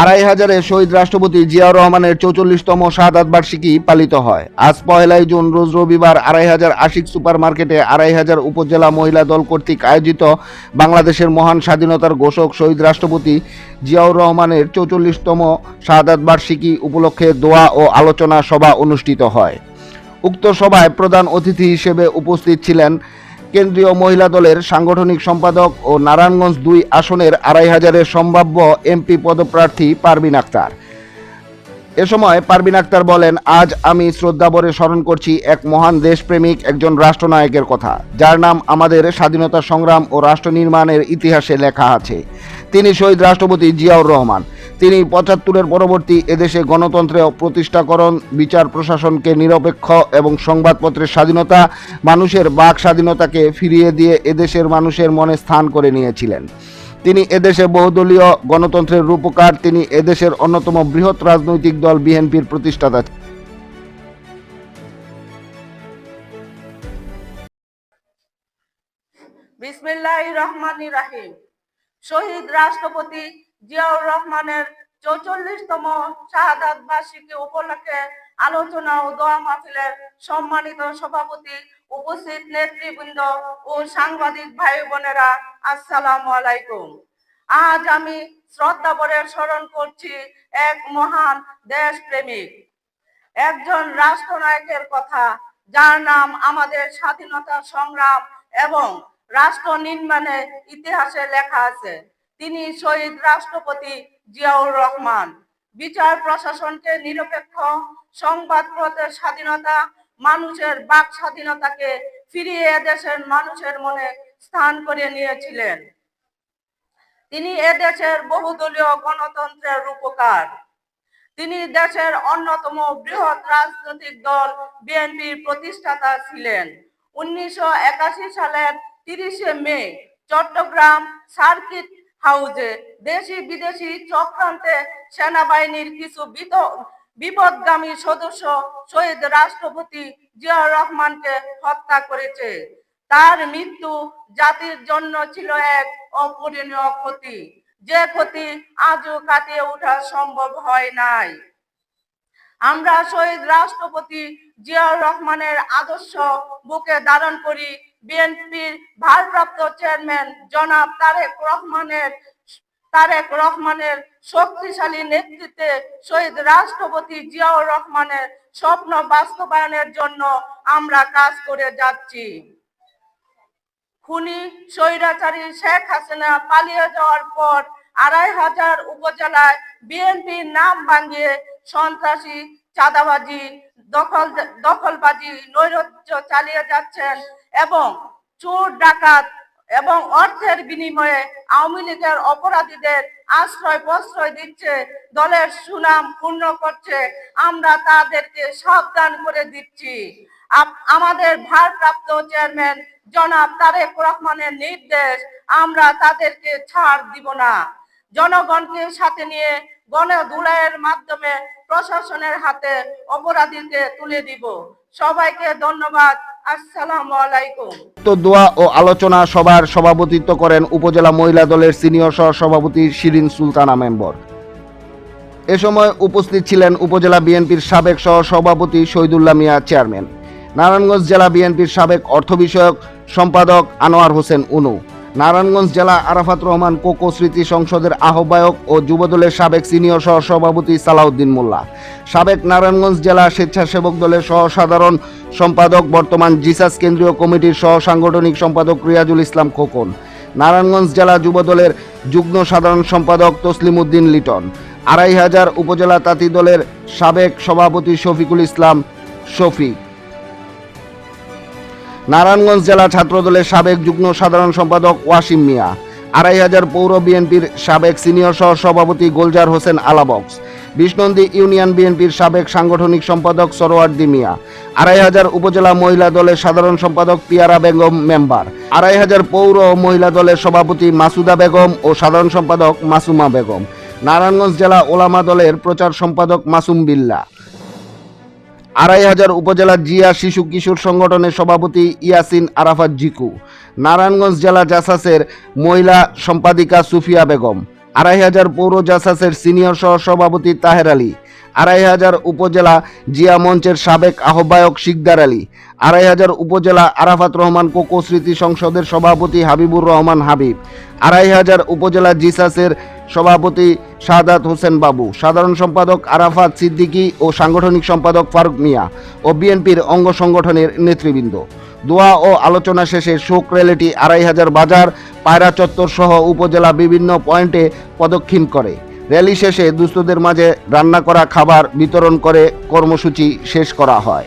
আড়াই হাজারে শহীদ রাষ্ট্রপতি জিয়াউর রহমানের চৌচল্লিশতম শাহাদাত বার্ষিকী পালিত হয়। আজ পহেলাই জুন, রোজ রবিবার আড়াই হাজার আশিক সুপার মার্কেটে আড়াই হাজার উপজেলা মহিলা দল কর্তৃক আয়োজিত বাংলাদেশের মহান স্বাধীনতার ঘোষক শহীদ রাষ্ট্রপতি জিয়াউর রহমানের চৌচল্লিশতম শাহাদাত বার্ষিকী উপলক্ষে দোয়া ও আলোচনা সভা অনুষ্ঠিত হয়। উক্ত সভায় প্রধান অতিথি হিসেবে উপস্থিত ছিলেন কেন্দ্রীয় মহিলা দলের সাংগঠনিক সম্পাদক ও নারায়ণগঞ্জ দুই আসনের আড়াই হাজারের সম্ভাব্য এমপি পদপ্রার্থী পারবিন আক্তার। এ সময় পারবিন আক্তার বলেন, আজ আমি শ্রদ্ধাভরে স্মরণ করছি এক মহান দেশপ্রেমিক, একজন রাষ্ট্রনায়কের কথা, যার নাম আমাদের স্বাধীনতা সংগ্রাম ও রাষ্ট্র নির্মাণের ইতিহাসে লেখা আছে। তিনি শহীদ রাষ্ট্রপতি জিয়াউর রহমান। তিনি পঁচাত্তরের পরবর্তী এদেশে গণতন্ত্রে প্রতিষ্ঠাকরণ, বিচার প্রশাসনকে নিরপেক্ষ এবং সংবাদপত্রের স্বাধীনতা, মানুষের বাক স্বাধীনতাকে ফিরিয়ে দিয়ে এদেশের মানুষের মনে স্থান করে নিয়েছিলেন। তিনি এদেশে বহুদলীয় গণতন্ত্রের রূপকার, তিনি এদেশের অন্যতম বৃহৎ রাজনৈতিক দল বিএনপির প্রতিষ্ঠাতা রাহিম। শহীদ রাষ্ট্রপতি জিয়াউর রহমানের চৌচল্লিশতম শাহাদাত বার্ষিকী উপলক্ষে আলোচনা ও দোয়া মাহফিলের সম্মানিত সভাপতি উপস্থিত নেতৃবৃন্দ ও সাংবাদিক ভাই বোনেরা, আসসালামু আলাইকুম। আজ আমি শ্রদ্ধা ভরে স্মরণ করছি এক মহান দেশপ্রেমিক, একজন রাষ্ট্রনায়কের কথা, যার নাম আমাদের স্বাধীনতা সংগ্রাম এবং রাষ্ট্র নির্মাণের ইতিহাসে লেখা আছে। তিনি শহীদ রাষ্ট্রপতি জিয়াউর রহমান। বিচার প্রশাসনকে নিরপেক্ষ, সংবাদপত্রের স্বাধীনতা, মানুষের বাক স্বাধীনতাকে ফিরিয়ে দেশের মানুষের মনে স্থান করে নিয়েছিলেন। তিনি এদেশের বহুদলীয় গণতন্ত্রের রূপকার। তিনি দেশের অন্যতম বৃহৎ রাজনৈতিক দল বিএনপির প্রতিষ্ঠাতা ছিলেন। উনিশশো একাশি সালের তিরিশে মে চট্টগ্রাম সার্কিট হাউজে দেশি বিদেশি চক্রান্তে সেনাবাহিনীর কিছু বিপদগামী সদস্য শহীদ রাষ্ট্রপতি জিয়াউর রহমানকে হত্যা করেছে। তার মৃত্যু জাতির জন্য ছিল এক অপূরণীয় ক্ষতি। যে ক্ষতি আজও কাটিয়ে ওঠা সম্ভব হয় নাই। আমরা শহীদ রাষ্ট্রপতি জিয়াউর রহমানের আদর্শ বুকে ধারণ করি বিএনপির ভারপ্রাপ্ত চেয়ারম্যান জনাব তারেক রহমানের তারেক রহমানের শক্তিশালী নেতৃত্বে শহীদ রাষ্ট্রপতি জিয়াউর রহমানের স্বপ্ন বাস্তবায়নের জন্য আমরা কাজ করে যাচ্ছি। খুনি, স্বৈরাচারী শেখ হাসিনা পালিয়ে যাওয়ার পর আড়াই হাজার উপজেলায় বিএনপির নাম ভাঙিয়ে সন্ত্রাসী চাঁদাবাজি দখল দখলবাজি, নৈরাজ্য চালিয়ে যাচ্ছেন এবং চোর, ডাকাত এবং অর্থের বিনিময়ে আওয়ামী লীগের অপরাধীদের আশ্রয় প্রশ্রয় দিচ্ছে, দলের সুনাম পূর্ণ করছে। আমরা তাদেরকে সাবধান করে দিচ্ছি। আমাদের ভারপ্রাপ্ত চেয়ারম্যান জনাব তারেক রহমানের নির্দেশ, আমরা তাদেরকে ছাড় দিব না। জনগণকে সাথে নিয়ে গণ দুলাইয়ের মাধ্যমে প্রশাসনের হাতে অপরাধীকে তুলে দিব। সবাইকে ধন্যবাদ। তো দোয়া ও আলোচনা সভার সভাপতিত্ব করেন উপজেলা মহিলা দলের সিনিয়র শিরিন সুলতানা মেম্বর। এ সময় উপস্থিত ছিলেন উপজেলা বিএনপির সাবেক সহ সভাপতি শহীদুল্লাহ মিয়া চেয়ারম্যান। নারায়ণগঞ্জ জেলা বিএনপির সাবেক অর্থ বিষয়ক সম্পাদক আনোয়ার হোসেন উনু। নারায়ণগঞ্জ জেলা আরাফাত রহমান কোকো স্মৃতি সংসদের আহ্বায়ক ও যুবদলের সাবেক সিনিয়র সহ সভাপতি সালাউদ্দিন মোল্লা। সাবেক নারায়ণগঞ্জ জেলা স্বেচ্ছাসেবক দলের সহ সাধারণ সম্পাদক বর্তমান জিসাস কেন্দ্রীয় কমিটির সহ সাংগঠনিক সম্পাদক রিয়াজুল ইসলাম খোকন। নারায়ণগঞ্জ জেলা যুবদলের যুগ্ম সাধারণ সম্পাদক তসলিম উদ্দিন লিটন। আড়াই হাজার উপজেলা তাঁতি দলের সাবেক সভাপতি শফিকুল ইসলাম শফিক। নারায়ণগঞ্জ জেলা ছাত্রদলের সাবেক যুগ্ম সাধারণ সম্পাদক ওয়াসিম মিয়া, আড়াই হাজার পৌর বিএনপির সাবেক সিনিয়র সহ সভাপতি গোলজার হোসেন আলাবক্স বিষ্ণন্দী ইউনিয়ন বিএনপির সাবেক সাংগঠনিক সম্পাদক সরোয়ার্দি মিয়া, আড়াই হাজার উপজেলা মহিলা দলের সাধারণ সম্পাদক পিয়ারা বেগম মেম্বার, আড়াই হাজার পৌর মহিলা দলের সভাপতি মাসুদা বেগম ও সাধারণ সম্পাদক মাসুমা বেগম, নারায়ণগঞ্জ জেলা ওলামা দলের প্রচার সম্পাদক মাসুম বিল্লা। আড়াই হাজার উপজেলার জিয়া শিশু কিশোর সংগঠনের সভাপতি ইয়াসিন আরাফাত জিকু, নারায়ণগঞ্জ জেলা জাসাসের মহিলা সম্পাদিকা সুফিয়া বেগম, আড়াই হাজার পৌর জাসাসের সিনিয়র সহ সভাপতি তাহের আলী, আড়াই হাজার উপজেলা জিয়া মঞ্চের সাবেক আহ্বায়ক শিকদার আলী, আড়াই হাজার উপজেলা আরাফাত রহমান কোকো স্মৃতি সংসদের সভাপতি হাবিবুর রহমান হাবিব, আড়াই হাজার উপজেলা জিসাসের সভাপতি সাদাত হোসেন বাবু, সাধারণ সম্পাদক আরাফাত সিদ্দিকী ও সাংগঠনিক সম্পাদক ফারুক মিয়া ও বিএনপির অঙ্গ সংগঠনের নেতৃবৃন্দ। দোয়া ও আলোচনা শেষে শোক র্যালিটি আড়াই হাজার বাজার, পায়রা চত্বর সহ উপজেলা বিভিন্ন পয়েন্টে প্রদক্ষিণ করে। র্যালি শেষে দুস্থদের মাঝে রান্না করা খাবার বিতরণ করে কর্মসূচি শেষ করা হয়।